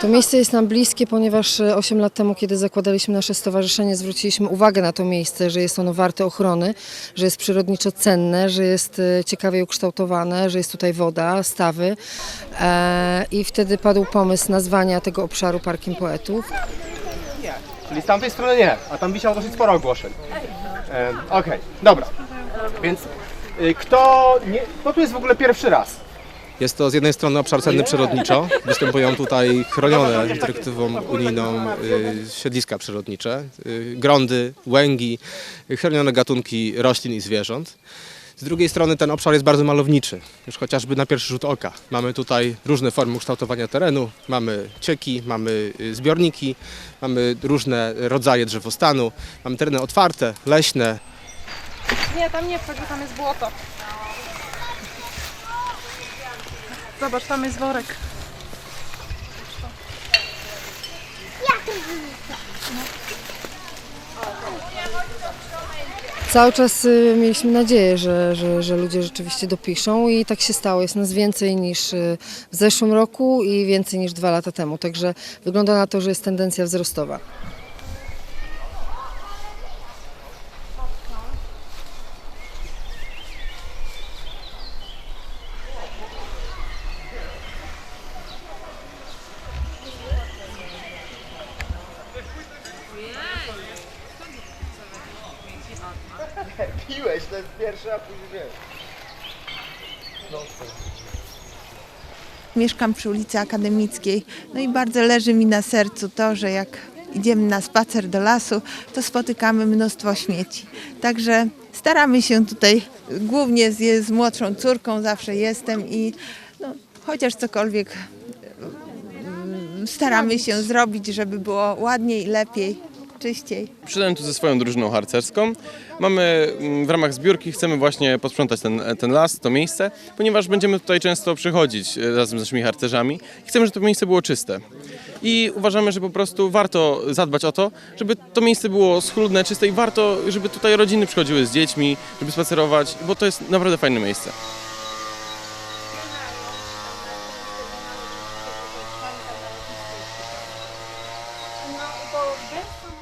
To miejsce jest nam bliskie, ponieważ e, 8 lat temu, kiedy zakładaliśmy nasze stowarzyszenie, zwróciliśmy uwagę na to miejsce, że jest ono warte ochrony, że jest przyrodniczo cenne, że jest e, ciekawie ukształtowane, że jest tutaj woda, stawy. E, I wtedy padł pomysł nazwania tego obszaru Parkiem Poetów. Czyli z tamtej strony nie, a tam wisiało dosyć sporo ogłoszeń. E, Okej, dobra. Więc y, kto, nie, kto tu jest w ogóle pierwszy raz? Jest to z jednej strony obszar cenny przyrodniczo. Występują tutaj chronione dyrektywą unijną y, siedliska przyrodnicze, y, grądy, łęgi, chronione gatunki roślin i zwierząt. Z drugiej strony ten obszar jest bardzo malowniczy, już chociażby na pierwszy rzut oka. Mamy tutaj różne formy ukształtowania terenu, mamy cieki, mamy y, zbiorniki, mamy różne rodzaje drzewostanu, mamy tereny otwarte, leśne, Nie, tam nie wchodź, bo tam jest błoto. Zobacz, tam jest worek. Cały czas y, mieliśmy nadzieję, że, że, że ludzie rzeczywiście dopiszą i tak się stało. Jest nas więcej niż y, w zeszłym roku i więcej niż dwa lata temu. Także wygląda na to, że jest tendencja wzrostowa. Piłeś, to jest pierwszy, a później wiesz. Mieszkam przy ulicy Akademickiej, no i bardzo leży mi na sercu to, że jak idziemy na spacer do lasu, to spotykamy mnóstwo śmieci. Także staramy się tutaj, głównie z, z młodszą córką zawsze jestem i no, chociaż cokolwiek mm, staramy się zrobić, żeby było ładniej, lepiej, czyściej. Przyszedłem tu ze swoją drużyną harcerską. Mamy mm, w ramach zbiórki, chcemy właśnie posprzątać ten, e, ten las, to miejsce, ponieważ będziemy tutaj często przychodzić e, razem z naszymi harcerzami. Chcemy, żeby to miejsce było czyste. I uważamy, że po prostu warto zadbać o to, żeby to miejsce było schludne, czyste i warto, żeby tutaj rodziny przychodziły z dziećmi, żeby spacerować, bo to jest naprawdę fajne miejsce. No, bo